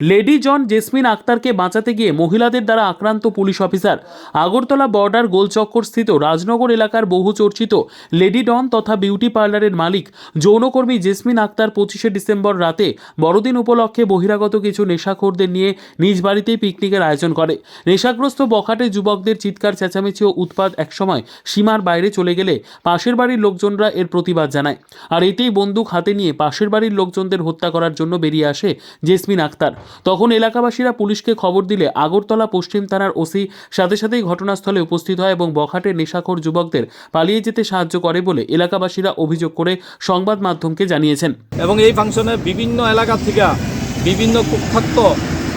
Lady জন jasmine আক্তারকে বাঁচাতে গিয়ে মহিলাদের দ্বারা আক্রান্ত পুলিশ অফিসার। আগরতলা বর্ডার গোলচক্কর স্থিত রাজনগর এলাকার বহু চর্চিত লেডি ডন তথা বিউটি পার্লারের মালিক যৌনকর্মী জেসমিন আক্তার পঁচিশে ডিসেম্বর রাতে বড়দিন উপলক্ষে বহিরাগত কিছু নেশাখোরদের নিয়ে নিজ বাড়িতেই পিকনিকের আয়োজন করে। নেশাগ্রস্ত বখাটে যুবকদের চিৎকার, চেঁচামেচি ও উৎপাদ একসময় সীমার বাইরে চলে গেলে পাশের বাড়ির লোকজনরা এর প্রতিবাদ জানায়। আর এতেই বন্দুক হাতে নিয়ে পাশের বাড়ির লোকজনদের হত্যা করার জন্য বেরিয়ে আসে জেসমিন আক্তার। তখন এলাকাবাসীরা পুলিশকে খবর দিলে আগরতলা পশ্চিম থানার ওসি সাথে সাথেই ঘটনাস্থলে উপস্থিত হয় এবং বখাটের নেশাখোর যুবকদের পালিয়ে যেতে সাহায্য করে বলে এলাকাবাসীরা অভিযোগ করে সংবাদ মাধ্যমকে জানিয়েছেন। এবং এই ফাংশনে বিভিন্ন এলাকা থেকে বিভিন্ন কুখ্যাত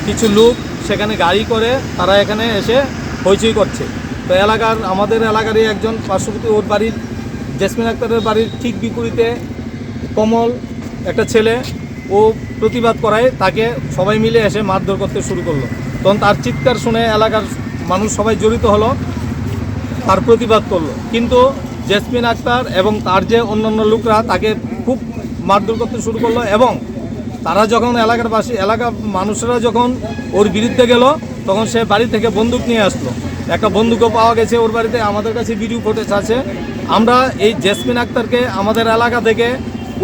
কিছু লোক সেখানে গাড়ি করে তারা এখানে এসে হইচই করছে। তো এলাকার, আমাদের এলাকারই একজন পার্শ্ববর্তী ওর বাড়ির, জেসমিন আক্তারের বাড়ির ঠিক বিপরীতে কমল, একটা ছেলে ও প্রতিবাদ করায় তাকে সবাই মিলে এসে মারধর করতে শুরু করল। তখন তার চিৎকার শুনে এলাকার মানুষ সবাই জড়িত হলো, তার প্রতিবাদ করল। কিন্তু জেসমিন আক্তার এবং তার যে অন্যান্য লোকরা তাকে খুব মারধর করতে শুরু করল এবং তারা যখন এলাকার বাসী এলাকার মানুষরা যখন ওর বিরুদ্ধে গেল, তখন সে বাড়ি থেকে বন্দুক নিয়ে আসলো। একটা বন্দুকও পাওয়া গেছে ওর বাড়িতে, আমাদের কাছে ভিডিও ফুটেজ আছে। আমরা এই জেসমিন আক্তারকে আমাদের এলাকা থেকে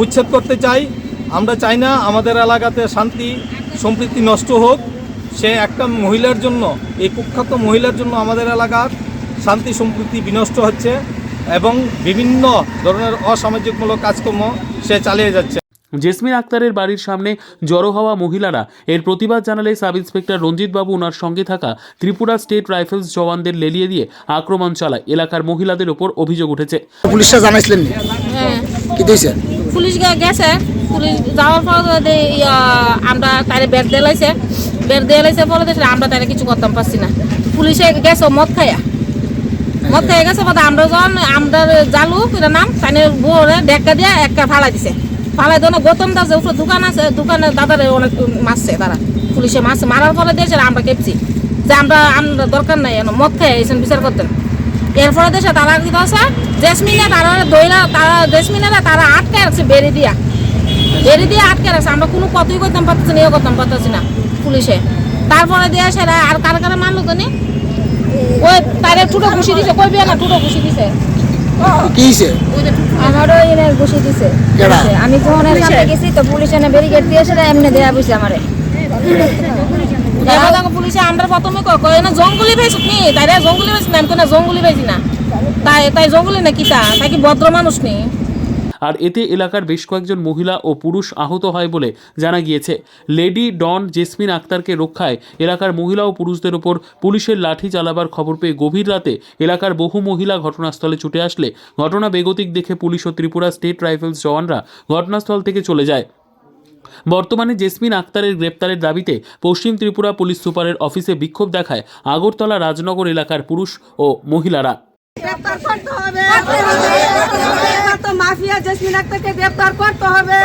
উচ্ছেদ করতে চাই। আমরা চাই না আমাদের এলাকাতে শান্তি সম্প্রীতি নষ্ট হোক। সে একটা মহিলার জন্য এই কুখ্যাত মহিলার জন্য আমাদের এলাকার শান্তি সম্প্রীতি বিনষ্ট হচ্ছে এবং বিভিন্ন ধরনের অসামাজিকমূলক কাজকর্ম সে চালিয়ে যাচ্ছে। জেসমিন আক্তারের বাড়ির সামনে জড়ো হওয়া মহিলারা এর প্রতিবাদ জানালে সাব ইন্সপেক্টর রঞ্জিত বাবু ওনার সঙ্গে থাকা ত্রিপুরা স্টেট রাইফেলস জওয়ানদের লেলিয়ে দিয়ে আক্রমণ চালায়। এলাকার মহিলাদের ওপর অভিযোগ উঠেছে। পুলিশরা জানাইছিলেন হ্যাঁ। কি দিয়েছে? পুলিশ গেছে। পুলিশ যাওয়ার আমরা বের দিলাইছে বের দিলাইছে পরে আমরা কিছু করতাম, পারছি না। পুলিশে গেছে মদ খাইয়া। মদ গেছে আমরা যখন, আমরা জালু এটা নাম, তানে বউরে ডেক্কা দিয়ে একটা ফালাই দিছে। ফালাই গৌতম দাস উপরে দোকান আছে দোকানে দাদারে অনেক মারছে তারা। পুলিশে মারছে, মারার ফলে দিয়েছে আমরা কেপছি। যে আমরা আমরা দরকার নাই মদ খাই এসেন বিচার করতেন। এরপরে দেশে তারা কি আছে জেসমিনে তারা দইরা তারা জেসমিনে তারা আটকে রাখছে বেরি দিয়া। বেরি দিয়ে আটকে রাখছে আমরা কোনো কতই করতাম পারতেছি না ইয়ে করতাম পারতেছি না পুলিশে। তারপরে দিয়ে সেরা আর কারা কারা মারলো তো ওই তারে টুটো ঘুষি দিছে কই বিয়া না টুটো ঘুষি দিছে। কি হয়েছে আমারও এনে বসে দিছে। কেডা? আমি যখন এর সামনে গেছি তো পুলিশ এনে ব্যারিকেড দিয়েছে এমনি দেয়া বসে আমারে। এবার দেখো পুলিশে আমরা প্রথমে কয় কয় না জঙ্গলি ভাইছি নি? তাই জঙ্গলি ভাইছি না আমি কই না জঙ্গলি ভাইছি না। তাই তাই জঙ্গলি না কিতা তাই কি ভদ্র মানুষ নেই আর এতে এলাকার বেশ কয়েকজন মহিলা ও পুরুষ আহত হয় বলে জানা গিয়েছে। লেডি ডন জেসমিন আক্তারকে রক্ষায় এলাকার মহিলা ও পুরুষদের ওপর পুলিশের লাঠি চালাবার খবর পেয়ে গভীর রাতে এলাকার বহু মহিলা ঘটনাস্থলে ছুটে আসলে ঘটনা বেগতিক দেখে পুলিশ ও ত্রিপুরা স্টেট রাইফেলস জওয়ানরা ঘটনাস্থল থেকে চলে যায়। বর্তমানে জেসমিন আক্তারের গ্রেপ্তারের দাবিতে পশ্চিম ত্রিপুরা পুলিশ সুপারের অফিসে বিক্ষোভ দেখায় আগরতলা রাজনগর এলাকার পুরুষ ও মহিলারা গ্রেপ্তার করতে হবে এবার তো মাফিয়া জেসমিন আক্তারকে গ্রেপ্তার করতে হবে।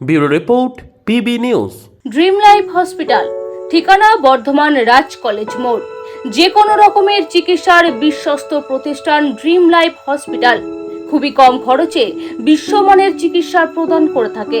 Bureau report PB news. Dream life hospital ঠিকানা বর্ধমান রাজ কলেজ মোড়। যে কোনো রকমের চিকিৎসার বিশ্বস্ত প্রতিষ্ঠান ড্রিম লাইফ হসপিটাল। খুবই কম খরচে বিশ্বমানের চিকিৎসা প্রদান করে থাকে।